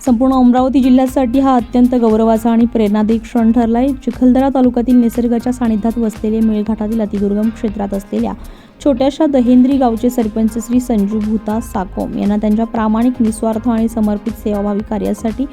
संपूर्ण अमरावती जिल्ह्यासाठी हा अत्यंत गौरवाचा आणि प्रेरणादायी क्षण ठरला आहे चिखलदरा तालुक्यातील निसर्गाच्या सानिध्यात वसलेले मेळघाटातील अतिदुर्गम क्षेत्रात असलेल्या छोट्याशा दहेंद्री गावचे सरपंच श्री संजू भूता साकोम यांना त्यांच्या प्रामाणिक निस्वार्थ आणि समर्पित सेवाभावी कार्यासाठी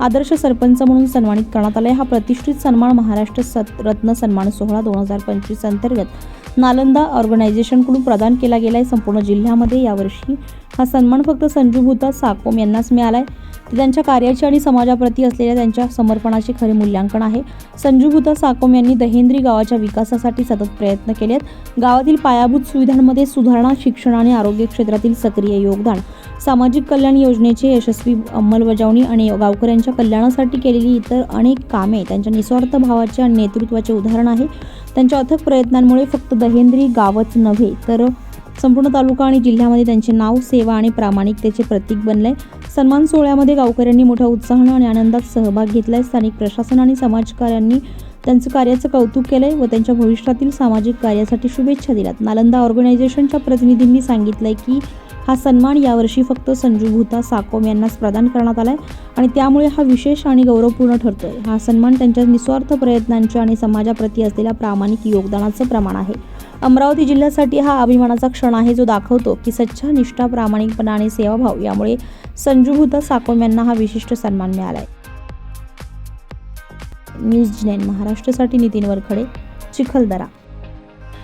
आदर्श सरपंच म्हणून सन्मानित करण्यात आलाय. हा प्रतिष्ठित सन्मान महाराष्ट्र सत रत्न सन्मान सोहळा दोन हजार पंचवीस अंतर्गत नालंदा ऑर्गनायझेशनकडून प्रदान केला गेला आहे संपूर्ण जिल्ह्यामध्ये यावर्षी हा सन्मान फक्त संजू भूता साकोम यांनाच मिळाला आहे ते त्यांच्या कार्याची आणि समाजाप्रती असलेल्या त्यांच्या समर्पणाचे खरे मूल्यांकन आहे. संजू भूता साकोम यांनी दहेंद्री गावाच्या विकासासाठी सतत प्रयत्न केलेत. गावातील पायाभूत सुविधांमध्ये सुधारणा शिक्षण आणि आरोग्य क्षेत्रातील सक्रिय योगदान सामाजिक कल्याण योजनेचे यशस्वी अंमलबजावणी आणि गावकऱ्यांच्या कल्याणासाठी केलेली इतर अनेक कामे त्यांच्या निस्वार्थ भावाचे आणि नेतृत्वाचे उदाहरण आहे. त्यांच्या अथक प्रयत्नांमुळे फक्त दहेंद्री गावच नव्हे तर संपूर्ण तालुका आणि जिल्ह्यामध्ये त्यांचे नाव सेवा आणि प्रामाणिकतेचे प्रतीक बनले सन्मान सोहळ्यामध्ये गावकऱ्यांनी मोठ्या उत्साहानं आणि आनंदात सहभाग घेतलाय. स्थानिक प्रशासन आणि समाजकार्यांनी त्यांचं कार्याचं कौतुक केलंय व त्यांच्या भविष्यातील सामाजिक कार्यासाठी शुभेच्छा दिल्यात. नालंदा ऑर्गनायझेशनच्या प्रतिनिधींनी सांगितलंय की हा सन्मान यावर्षी फक्त संजू भूता साकोम यांनाच प्रदान करण्यात आलाय आणि त्यामुळे हा विशेष आणि गौरवपूर्ण ठरतोय. हा सन्मान त्यांच्या निस्वार्थ प्रयत्नांचे आणि समाजाप्रती असलेल्या प्रामाणिक योगदानाचं प्रमाण आहे. अमरावती जिल्ह्यासाठी हा अभिमानाचा क्षण आहे जो दाखवतो की सच्चा निष्ठा प्रामाणिकपणा आणि सेवाभाव यामुळे संजूभूता साकोम यांना हा विशिष्ट सन्मान मिळालाय. न्यूज नाईन महाराष्ट्रासाठी नितीन वरखडे चिखलदरा.